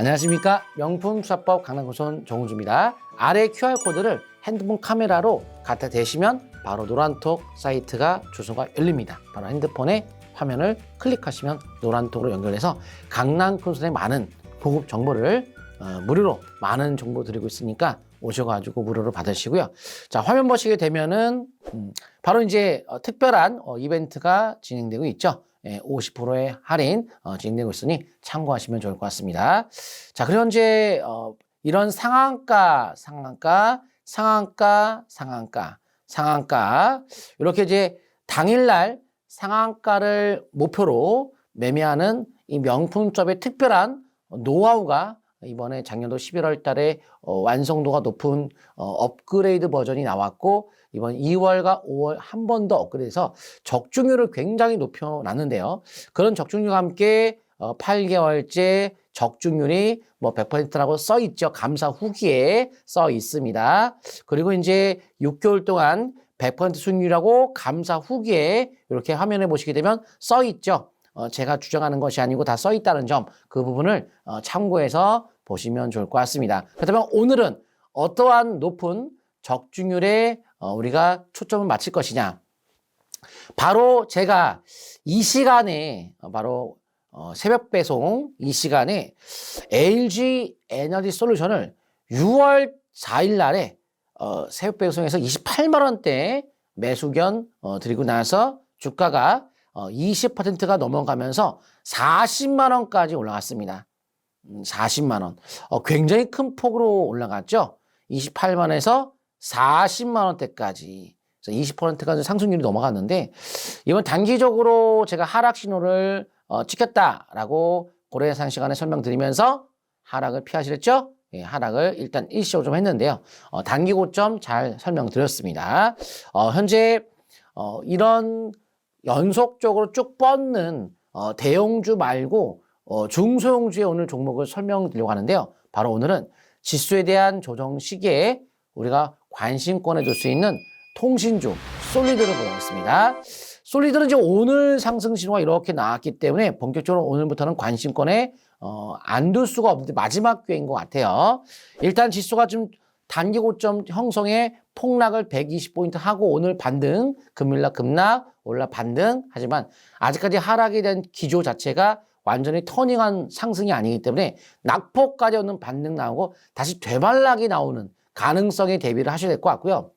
안녕하십니까? 명품 수사법 강남고선 정우주입니다. 아래 QR코드를 핸드폰 카메라로 갖다 대시면 바로 노란톡 사이트가 주소가 열립니다. 바로 핸드폰에 화면을 클릭하시면 노란톡으로 연결해서 강남콘선의 많은 고급 정보를 어, 무료로 많은 정보 드리고 있으니까 오셔가지고 무료로 받으시고요. 자 화면 보시게 되면은 음, 바로 이제 어, 특별한 어, 이벤트가 진행되고 있죠. 예, 50%의 할인 어, 진행되고 있으니 참고하시면 좋을 것 같습니다. 자, 그리고 이제 어, 이런 상한가, 상한가, 상한가, 상한가, 상한가. 이렇게 이제 당일날 상한가를 목표로 매매하는 이 명품점의 특별한 노하우가 이번에 작년도 11월 달에 어, 완성도가 높은 어, 업그레이드 버전이 나왔고 이번 2월과 5월 한 번 더 업그레이드해서 적중률을 굉장히 높여놨는데요. 그런 적중률과 함께 어, 8개월째 적중률이 뭐 100%라고 써 있죠. 감사 후기에 써 있습니다. 그리고 이제 6개월 동안 100% 수익률이라고 감사 후기에 이렇게 화면에 보시게 되면 써 있죠. 어, 제가 주장하는 것이 아니고 다 써 있다는 점 그 부분을 어, 참고해서 보시면 좋을 것 같습니다. 그렇다면 오늘은 어떠한 높은 적중률에 어, 우리가 초점을 맞출 것이냐. 바로 제가 이 시간에 어, 바로 어, 새벽 배송 이 시간에 LG 에너지 솔루션을 6월 4일 날에 어, 새벽 배송에서 28만 원대 매수견 어, 드리고 나서 주가가 어, 20%가 넘어가면서 40만 원까지 올라갔습니다. 음, 40만 원. 어, 굉장히 큰 폭으로 올라갔죠. 28만에서 40만 원대까지. 그래서 20%가 상승률이 넘어갔는데 이번 단기적으로 제가 하락 신호를 어, 찍혔다라고 고래산 시간에 설명드리면서 하락을 피하시랬죠? 예, 하락을 일단 일시적으로 좀 했는데요. 어, 단기 고점 잘 설명드렸습니다. 어, 현재 어, 이런 연속적으로 쭉 뻗는 어, 대형주 말고 어, 중소형주의 오늘 종목을 설명드리려고 하는데요. 바로 오늘은 지수에 대한 조정 시기에 우리가 관심권에 둘 수 있는 통신주 솔리드를 보겠습니다. 솔리드는 이제 오늘 상승 신호가 이렇게 나왔기 때문에 본격적으로 오늘부터는 관심권에 어, 안 둘 수가 없는데 마지막 기회인 것 같아요. 일단 지수가 좀 단기 고점 형성에 폭락을 120포인트 하고 오늘 반등, 금요일 날 급락, 올라 반등 하지만 아직까지 하락에 대한 기조 자체가 완전히 터닝한 상승이 아니기 때문에 낙폭까지 오는 반등 나오고 다시 되발락이 나오는 가능성에 대비를 하셔야 될 것 같고요.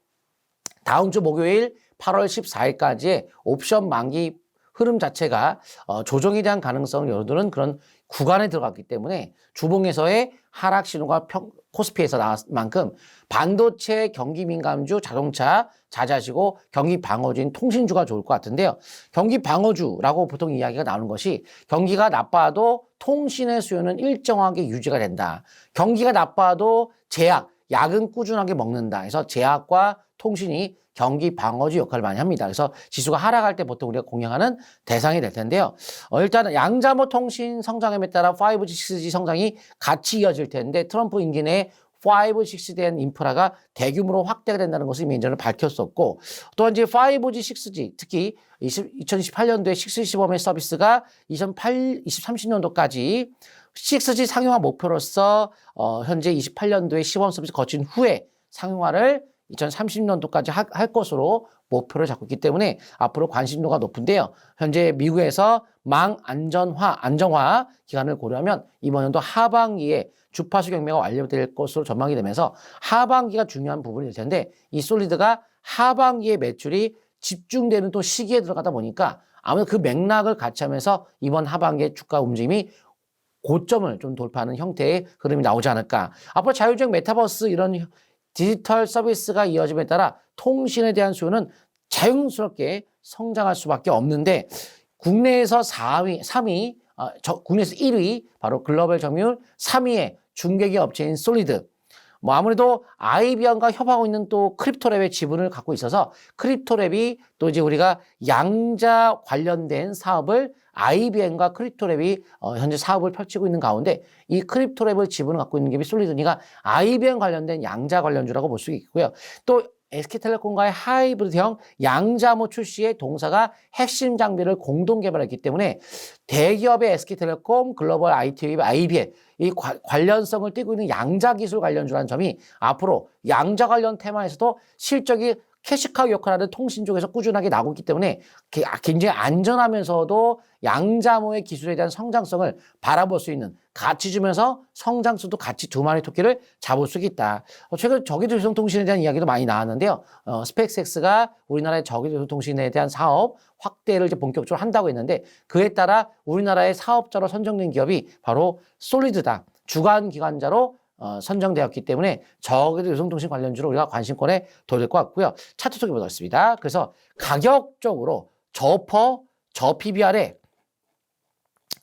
다음 주 목요일 8월 14일까지의 옵션 만기 흐름 자체가 어, 조정에 대한 가능성을 열어두는 그런 구간에 들어갔기 때문에 주봉에서의 하락 신호가 평, 코스피에서 나왔 만큼 반도체 경기 민감주 자동차 자자시고 경기 방어주인 통신주가 좋을 것 같은데요. 경기 방어주라고 보통 이야기가 나오는 것이 경기가 나빠도 통신의 수요는 일정하게 유지가 된다. 경기가 나빠도 제약, 약은 꾸준하게 먹는다. 그래서 제약과 통신이 경기 방어주 역할을 많이 합니다. 그래서 지수가 하락할 때 보통 우리가 공략하는 대상이 될 텐데요. 어, 일단 양자모 통신 성장함에 따라 5G, 6G 성장이 같이 이어질 텐데 트럼프 임기 내에 5, 6에 대한 인프라가 대규모로 확대가 된다는 것을 이미 예전에 밝혔었고 또한 이제 5G, 6G 특히 20, 2028년도에 6G 시범의 서비스가 2008, 2030년도까지 6G 상용화 목표로서 어, 현재 28년도에 시범 서비스 거친 후에 상용화를 2030년도까지 하, 할 것으로 목표를 잡고 있기 때문에 앞으로 관심도가 높은데요. 현재 미국에서 망 안전화, 안정화 기간을 고려하면 이번 연도 하반기에 주파수 경매가 완료될 것으로 전망이 되면서 하반기가 중요한 부분이 될 텐데 이 솔리드가 하반기에 매출이 집중되는 또 시기에 들어가다 보니까 아무래도 그 맥락을 같이 하면서 이번 하반기에 주가 움직임이 고점을 좀 돌파하는 형태의 흐름이 나오지 않을까. 앞으로 자율주행 메타버스 이런 디지털 서비스가 이어짐에 따라 통신에 대한 수요는 자연스럽게 성장할 수밖에 없는데 국내에서 4위, 3위, 어, 저, 국내에서 1위 바로 글로벌 점유율 3위의 중개기 업체인 솔리드. 뭐 아무래도 아이비언과 협하고 있는 또 크립토랩의 지분을 갖고 있어서 크립토랩이 또 이제 우리가 양자 관련된 사업을 IBM과 크립토랩이 어, 현재 사업을 펼치고 있는 가운데 이 크립토랩을 지분을 갖고 있는 게 솔리드니까 IBM 관련된 양자 관련주라고 볼 수 있고요. 또 SK텔레콤과의 하이브리드형 양자모 출시의 동사가 핵심 장비를 공동 개발했기 때문에 대기업의 SK텔레콤, 글로벌 IT의 IB의 이 과- 관련성을 띠고 있는 양자 기술 관련주라는 점이 앞으로 양자 관련 테마에서도 실적이 캐시카우 역할을 하는 통신 쪽에서 꾸준하게 나오고 있기 때문에 게- 아, 굉장히 안전하면서도 양자모의 기술에 대한 성장성을 바라볼 수 있는 가치 주면서 성장수도 같이 두 마리 토끼를 잡을 수 있다. 어, 최근 저기도 유성통신에 대한 이야기도 많이 나왔는데요. 어, 스펙스X가 우리나라의 저기도 유성통신에 대한 사업 확대를 이제 본격적으로 한다고 했는데 그에 따라 우리나라의 사업자로 선정된 기업이 바로 솔리드다. 주간 기관자로 어, 선정되었기 때문에 저기도 유성통신 관련주로 우리가 관심권에 둬야 될 것 같고요. 차트 속에 보겠습니다. 그래서 가격적으로 저퍼, 저 PBR에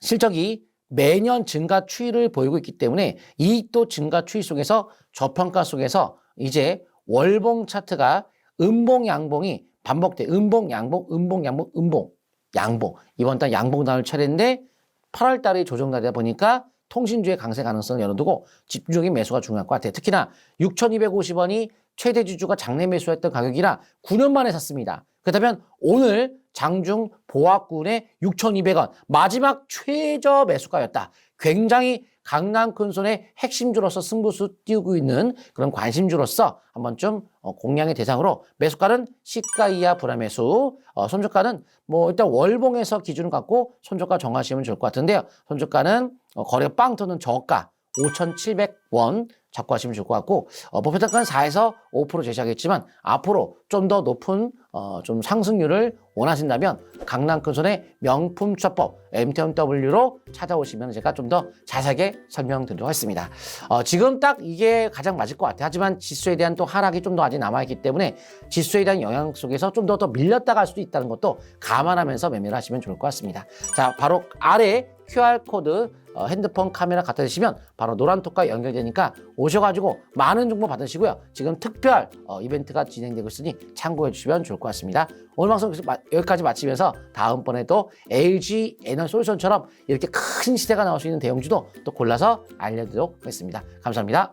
실적이 매년 증가 추이를 보이고 있기 때문에 이또 증가 추이 속에서 저평가 속에서 이제 월봉 차트가 음봉 양봉이 반복돼 음봉 양봉 음봉 양봉 음봉 양봉 이번 달 양봉 단을 차례인데 8월 달이 조정되다 보니까 통신주의 강세 가능성을 열어두고 집중적인 매수가 중요할 것 같아요. 특히나 6,250원이 최대 주주가 장내 매수했던 가격이라 9년 만에 샀습니다. 그렇다면 오늘 장중 보합군의 6,200원 마지막 최저 매수가였다. 굉장히 강남 큰손의 핵심주로서 승부수 띄우고 있는 그런 관심주로서 한번 좀 어, 공략의 대상으로 매수가는 시가 이하 불화매수, 어, 손절가는 뭐 일단 월봉에서 기준을 갖고 손절가 정하시면 좋을 것 같은데요. 손절가는 어, 거래가 빵 터는 저가 5,700원 잡고 하시면 좋을 것 같고 어, 목표가는 4에서 5% 제시하겠지만 앞으로 좀 더 높은 어, 좀 상승률을 원하신다면 강남 큰손의 명품 처법 MTMW로 찾아오시면 제가 좀 더 자세하게 설명드리도록 하겠습니다. 어, 지금 딱 이게 가장 맞을 것 같아요. 하지만 지수에 대한 또 하락이 좀 더 아직 남아있기 때문에 지수에 대한 영향 속에서 좀 더 더 밀렸다 갈 수도 있다는 것도 감안하면서 매매를 하시면 좋을 것 같습니다. 자, 바로 아래 QR코드 어, 핸드폰 카메라 갖다 대시면 바로 노란톡과 연결되니까 오셔가지고 많은 정보 받으시고요. 지금 특별 어, 이벤트가 진행되고 있으니 참고해 주시면 좋을 것 같습니다. 오늘 방송 여기까지 마치면서 다음번에도 LG 에너지 솔루션처럼 이렇게 큰 시대가 나올 수 있는 대형주도 또 골라서 알려드리도록 하겠습니다. 감사합니다.